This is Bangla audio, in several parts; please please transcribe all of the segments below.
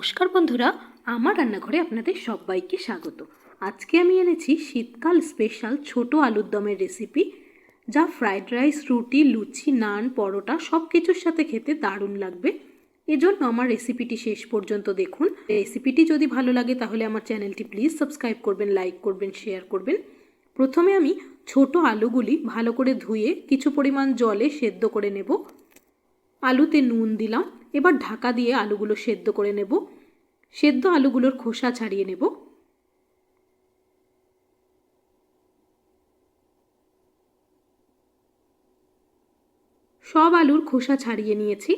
নমস্কার বন্ধুরা, আমার রান্নাঘরে আপনাদের সবাইকে স্বাগত। আজকে আমি এনেছি শীতকাল স্পেশাল ছোট আলুর দমের রেসিপি, যা ফ্রাইড রাইস, রুটি, লুচি, নান, পরোটা সব কিছুর সাথে খেতে দারুণ লাগবে। এজন্য আমার রেসিপিটি শেষ পর্যন্ত দেখুন। রেসিপিটি যদি ভালো লাগে তাহলে আমার চ্যানেলটি প্লিজ সাবস্ক্রাইব করবেন, লাইক করবেন, শেয়ার করবেন। প্রথমে আমি ছোট আলুগুলি ভালো করে ধুয়ে কিছু পরিমাণ জলে সেদ্ধ করে নেব। আলুতে নুন দিলাম। এবার ঢাকা দিয়ে আলুগুলো সেদ্ধ করে নেব। সেদ্ধ আলুগুলোর খোসা ছাড়িয়ে নেব। সব আলুর খোসা ছাড়িয়ে নিয়েছি।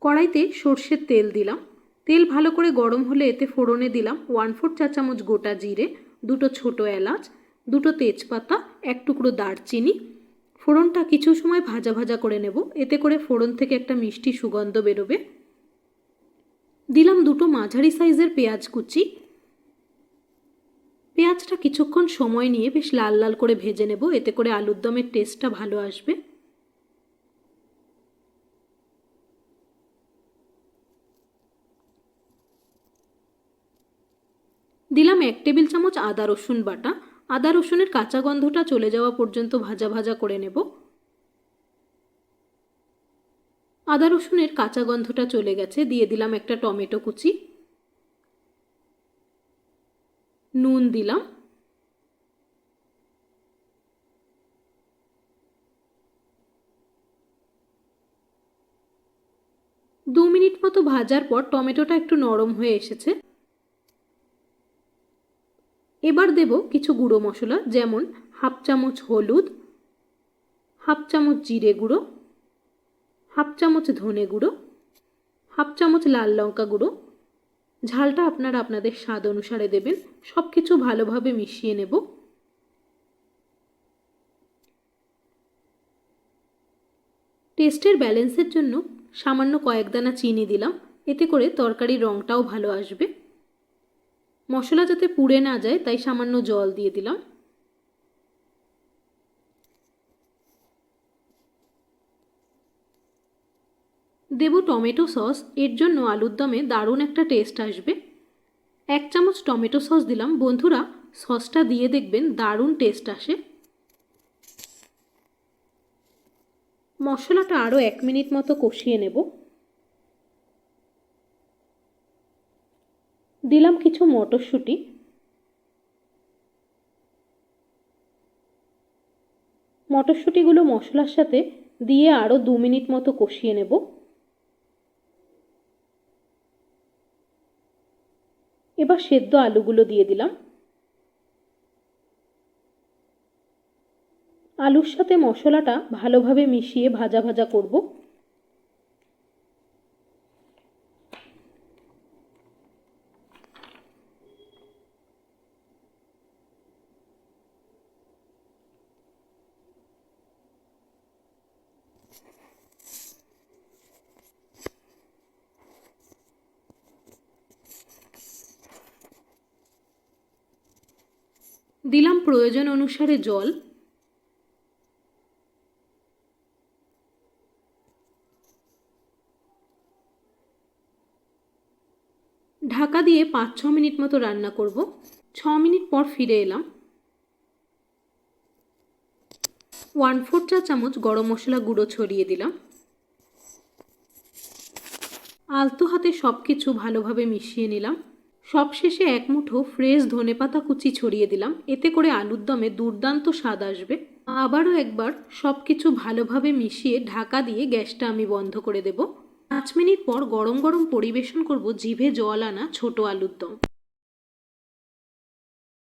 কড়াইতে সর্ষের তেল দিলাম। তেল ভালো করে গরম হলে এতে ফোড়নে দিলাম। ওয়ান ফোর চা চামচ গোটা জিরে, দুটো ছোট এলাচ, দুটো তেজপাতা, এক টুকরো দারচিনি ফোড়নটা কিছু সময় ভাজা ভাজা করে নেব। এতে করে ফোড়ন থেকে একটা মিষ্টি সুগন্ধ বেরোবে। দিলাম দুটো মাঝারি সাইজের পেঁয়াজ কুচি। পেঁয়াজটা কিছুক্ষণ সময় নিয়ে বেশ লাল লাল করে ভেজে নেব। এতে করে আলুর দমের টেস্টটা ভালো আসবে। দিলাম এক টেবিল চামচ আদা রসুন বাটা। আদা রসুনের কাঁচা গন্ধটা চলে যাওয়া পর্যন্ত ভাজা ভাজা করে নেব। আদা রসুনের কাঁচা গন্ধটা চলে গেছে, দিয়ে দিলাম একটা টমেটো কুচি। নুন দিলাম। দু মিনিট মতো ভাজার পর টমেটোটা একটু নরম হয়ে এসেছে। এবার দেব কিছু গুঁড়ো মশলা, যেমন হাফ চামচ হলুদ, হাফ চামচ জিরে গুঁড়ো, হাফ চামচ ধনে গুঁড়ো, হাফ চামচ লাল লঙ্কা গুঁড়ো। ঝালটা আপনারা আপনাদের স্বাদ অনুসারে দেবেন। সব কিছু ভালোভাবে মিশিয়ে নেব। টেস্টের ব্যালেন্সের জন্য সামান্য কয়েক দানা চিনি দিলাম। এতে করে তরকারির রঙটাও ভালো আসবে। মশলা যাতে পুড়ে না যায়, তাই সামান্য জল দিয়ে দিলাম। দেব টমেটো সস, এর জন্য আলুর দমে দারুণ একটা টেস্ট আসবে। এক চামচ টমেটো সস দিলাম। বন্ধুরা, সসটা দিয়ে দেখবেন দারুণ টেস্ট আসে। মশলাটা আরও এক মিনিট মতো কষিয়ে নেব। দিলাম কিছু মটরশুঁটি। মটরশুঁটিগুলো মশলার সাথে দিয়ে আরও দু মিনিট মতো কষিয়ে নেব। এবার সেদ্ধ আলুগুলো দিয়ে দিলাম। আলুর সাথে মশলাটা ভালোভাবে মিশিয়ে ভাজা ভাজা করব। দিলাম প্রয়োজন অনুসারে জল। ঢাকা দিয়ে পাঁচ, ছ মিনিট মতো রান্না করব। ছ মিনিট পর ফিরে এলাম। ওয়ান ফোর চা চামচ গরম মশলা গুঁড়ো ছড়িয়ে দিলাম। আলতো হাতে সব কিছু ভালোভাবে মিশিয়ে নিলাম। সবশেষে এক মুঠো ফ্রেশ ধনেপাতা কুচি ছড়িয়ে দিলাম। এতে করে আলুর দমে দুর্দান্ত স্বাদ আসবে। আবারও একবার সব কিছু ভালোভাবে মিশিয়ে ঢাকা দিয়ে গ্যাসটা আমি বন্ধ করে দেব। পাঁচ মিনিট পর গরম গরম পরিবেশন করব জিভে জল আনা ছোট আলুর দম।